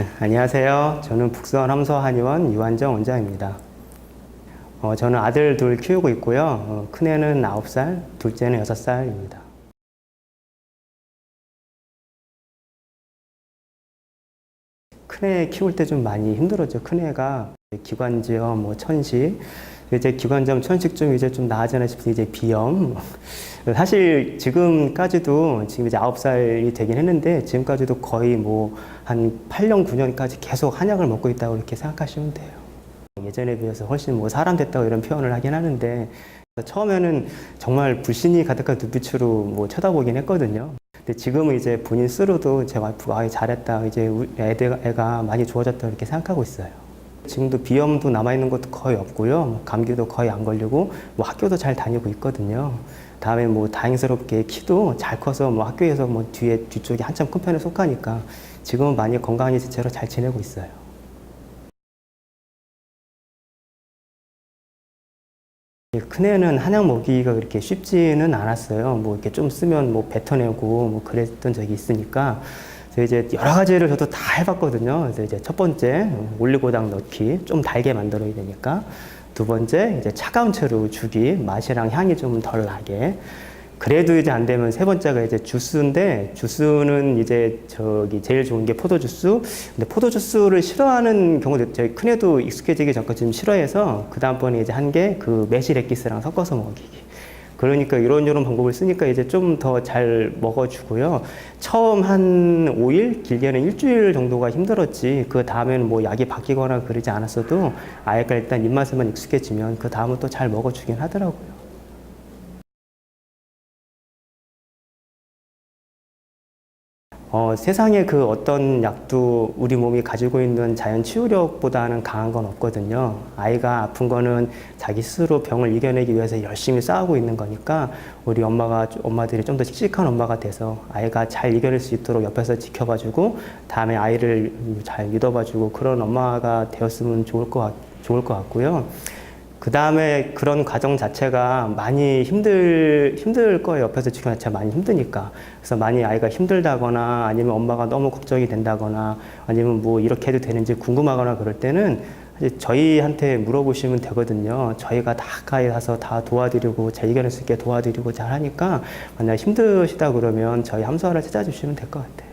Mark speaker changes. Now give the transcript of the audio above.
Speaker 1: 네, 안녕하세요. 저는 북수원 함서 한의원 유한정 원장입니다. 어, 저는 아들 둘 키우고 있고요. 어, 큰애는 9살, 둘째는 6살입니다. 큰애 키울 때 좀 많이 힘들었죠. 큰애가 기관지염, 뭐 천식, 이제 기관지염, 천식 좀 이제 좀 나아지나 싶은 이제 비염. 사실 지금까지도 지금 이제 9살이 되긴 했는데 지금까지도 거의 뭐 한 8년, 9년까지 계속 한약을 먹고 있다고 이렇게 생각하시면 돼요. 예전에 비해서 훨씬 뭐 사람 됐다고 이런 표현을 하긴 하는데 처음에는 정말 불신이 가득한 눈빛으로 뭐 쳐다보긴 했거든요. 근데 지금은 이제 본인 스스로도 제 와이프가 아, 잘했다. 이제 우- 애들, 애가 많이 좋아졌다. 이렇게 생각하고 있어요. 지금도 비염도 남아있는 것도 거의 없고요. 뭐 감기도 거의 안 걸리고 뭐 학교도 잘 다니고 있거든요. 다음에 뭐 다행스럽게 키도 잘 커서 뭐 학교에서 뭐 뒤에 뒤쪽이 한참 큰 편에 속하니까 지금은 많이 건강히 제대로 잘 지내고 있어요. 큰애는 한약 먹이가 그렇게 쉽지는 않았어요. 뭐 이렇게 좀 쓰면 뭐 뱉어내고 뭐 그랬던 적이 있으니까. 그래서 이제 여러 가지를 저도 다 해봤거든요. 그래서 이제 첫 번째 올리고당 넣기 좀 달게 만들어야 되니까. 두 번째 이제 차가운 채로 주기 맛이랑 향이 좀 덜 나게. 그래도 이제 안 되면 세 번째가 이제 주스인데 주스는 이제 저기 제일 좋은 게 포도 주스. 근데 포도 주스를 싫어하는 경우도 저희 큰애도 익숙해지기 전까지 좀 싫어해서 그 다음번에 이제 한 게 그 매실 액기스랑 섞어서 먹이기. 그러니까 이런 이런 방법을 쓰니까 이제 좀 더 잘 먹어주고요. 처음 한 5일, 길게는 일주일 정도가 힘들었지. 그 다음에는 뭐 약이 바뀌거나 그러지 않았어도 아이가 일단 입맛에만 익숙해지면 그 다음은 또 잘 먹어주긴 하더라고요. 어, 세상에 그 어떤 약도 우리 몸이 가지고 있는 자연 치유력보다는 강한 건 없거든요. 아이가 아픈 거는 자기 스스로 병을 이겨내기 위해서 열심히 싸우고 있는 거니까 우리 엄마가 엄마들이 좀 더 씩씩한 엄마가 돼서 아이가 잘 이겨낼 수 있도록 옆에서 지켜봐주고 다음에 아이를 잘 믿어봐주고 그런 엄마가 되었으면 좋을 것 같, 좋을 것 같고요. 그 다음에 그런 과정 자체가 많이 힘들, 힘들 거예요. 옆에서 지켜는 자체가 많이 힘드니까. 그래서 많이 아이가 힘들다거나 아니면 엄마가 너무 걱정이 된다거나 아니면 뭐 이렇게 해도 되는지 궁금하거나 그럴 때는 저희한테 물어보시면 되거든요. 저희가 다 가까이 가서 다 도와드리고 잘 이겨낼 수 있게 도와드리고 잘 하니까 만약 힘드시다 그러면 저희 함수하를 찾아주시면 될 것 같아요.